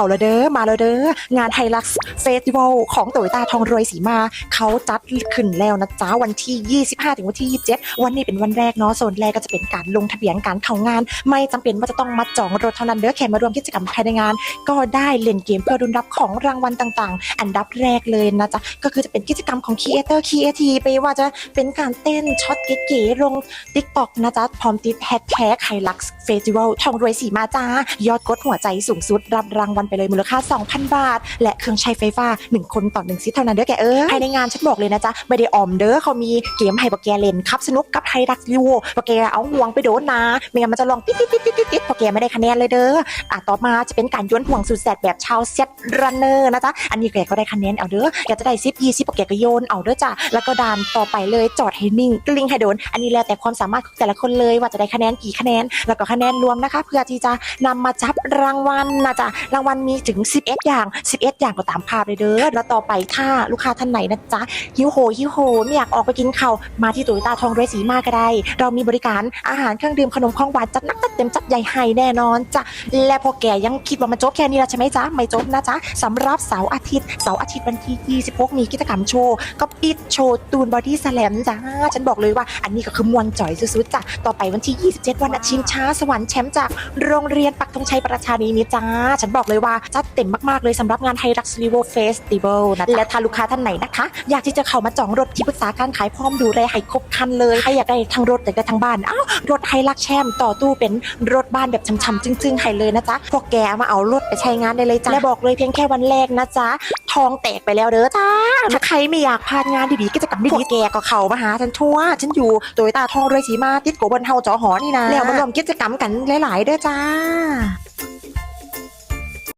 เอาละเด้อมาแล้วเด้องานไฮลักซ์เฟสติวัลของโตโยต้าทองรวยสีมา เขาจัดขึ้นแล้วนะจ๊ะวันที่ 25 ถึงวันที่ 27 วันนี้เป็นวันแรกเนาะโซนแรกก็จะเป็นการลงทะเบียนการเข้างาน ไม่จำเป็นว่าจะต้องมาจองรถเท่านั้นเด้อแค่มารวมกิจกรรมภายในงาน ก็ได้เล่นเกมเพื่อรุนรับของรางวัลต่างๆ อันดับแรกเลยนะจ๊ะก็คือจะเป็นกิจกรรมของ Creator Creative ไปว่าจะเป็นการเต้นช็อตเก๋ๆลง TikTok นะจ๊ะพร้อมติดแฮชแท็กไฮลักซ์เฟสติวัลทองรวยสีมาจ้ายอดกดหัวใจสูงสุดรับรางวัลไปเลยมูลค่า 2,000 บาท และเครื่องใช้ไฟฟ้า 1 คนต่อ1ซิทเท่านั้นเด้อแกเออภายในงานฉันบอกเลยนะจ๊ะไม่ได้ออมเด้อเขามีเกมให้บอกแกเล่นครับสนุกกับไฮลักซ์ยูบอกแกเอาห่วงไปโดนนะไม่งั้นมันจะลองติ๊ดติ๊ดติ๊ดติ๊ดติ๊ดพอแกไม่ได้คะแนนเลยเด้ออะต่อมาจะเป็นการย้อนห่วงสุดแสบแบบชาวเซตรันเนอร์นะจ๊ะอันนี้แกก็ได้คะแนนเอาเด้อแกจะได้ซิปยี่สิปบแกก็โยนเอาเด้อจ้ะแล้วก็ดานต่อไปเลยจอดให้นิ่งกลิ้งให้โดน อันนี้แล้วแต่ความสามารถของแต่ละคนเลยว่าจะได้คะแนนกี่คะแนน แล้วก็คะแนนรวมนะคะ เพื่อที่จะนำมาจับรางวัลนะจ๊ะรางวัลมีถึง 11 อย่าง 11 อย่างก็ตามภาพเลยเด้อแล้วต่อไปถ้าลูกค้าท่านไหนนะจ๊ะหิวโหยหิวโหไม่อยากออกไปกินข้าวมาที่ตุยตาทองเรสีมาก็ได้ เรามีบริการอาหารเครื่องดื่มขนมของหวานจัดนักจัดเต็มจัดใหญ่ให้แน่นอนจ้ะและพอแกยังคิดว่ามันจบแค่นี้แล้วใช่ไหมจ๊ะไม่จบนะจ๊ะสำหรับเสาร์อาทิตย์เสาร์อาทิตย์วันที่26มีกิจกรรมโชว์ก็ปิดโชว์ตูนบอดี้สแลมจ้าฉันบอกเลยว่าอันนี้ก็คือมวนจ่อยสุดๆจ้ะต่อไปวันที่ 27 วันอาชิงช้าสวรรค์แชมป์จากโรงเรียนปักธงชัยประชานีนี้จ้าฉันบอกเลยว่าจัดเต็มมากๆเลยสำหรับงานไฮรักซ์รีโวเฟสติวัลนะและถ้าลูกค้าท่านไหนนะคะ อยากที่จะเข้ามาจองรถที่ปรึกษาการขายพร้อมดูแลให้ครบคันเลยใครอยากได้ทั้งรถอยากได้ทั้งบ้านอ้าวรถไฮรักแชมต่อตู้เป็นรถบ้านแบบช่ำๆจึ้งๆให้เลยนะจ๊ะพวกแกมาเอารถไปใช้งานได้เลยจ้ะและบอกเลยเพียงแค่วันแรกนะจ๊ะทองแตกไปแล้วเด้อจ้าถ้าใครไม่อยากพลาดงานดีๆกิจะกรรมดีๆแกก็เข้ามาหาฉันทั่วฉันอยู่โตยตาทองรวยสีมาติดโกบนเฮาจอหอนี่นะแล้วมารวมกิจกรรมกันหลายๆเด้อจ้า